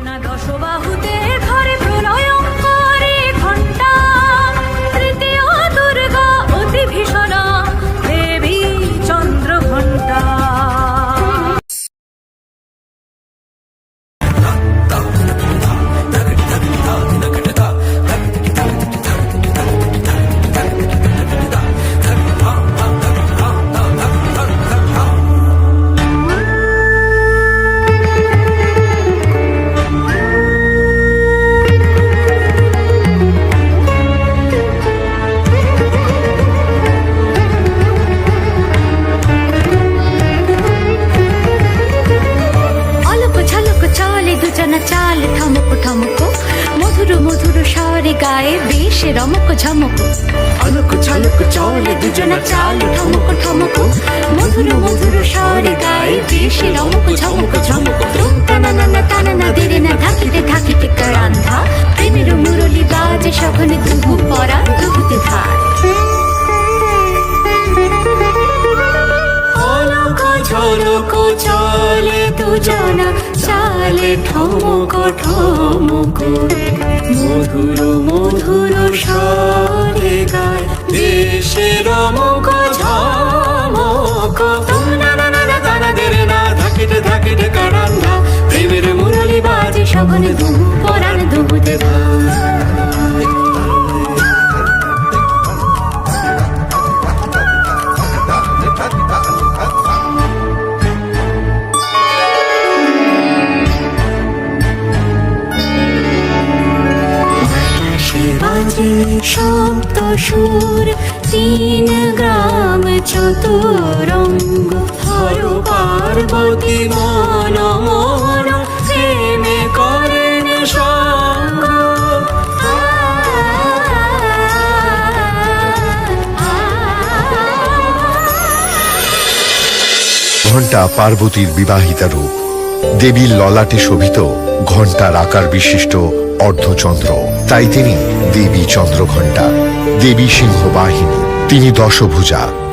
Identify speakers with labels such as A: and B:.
A: টানা দশ দুজনা চাল ঠমক ঠমক মধুর মধুর স্বরে গায়ে বেশ রমক ঝমক।
B: আলোক ঝলক চলে
A: দুজনা চাল ঠমক ঠমক মধুর মধুর স্বরে গায়ে বেশ রমক ঝমক। ঝমক টানা নানা টানা না দেরে না ঢাকিতে ঢাকিতে কারান্ধা প্রেমের মুরলি বাজে দুহু পরা দুহুতে ধার। ঝলক চলে দুজনা চালে ঠমক ঠমক মধুর মধুর সরে গায় দেশে রমক ঝমক। ধাকিটে ধাকিটে কারান্না প্রেমের মুরলি বাজে সঘনে দুহু সপ্ত সুর, তিন গ্রাম চতুরঙ্গ। হর পার্বতী মন মন, প্রেমে করেন সঙ্গ।
C: ঘণ্টা পার্বতীর বিবাহিতা রূপ। দেবীর ললাটে শোভিত ঘণ্টার আকার বিশিষ্ট অর্ধচন্দ্র। তাই তিনি দেবী চন্দ্রঘণ্টা দেবী সিংহ বাহিনী তিনি দশভুজা।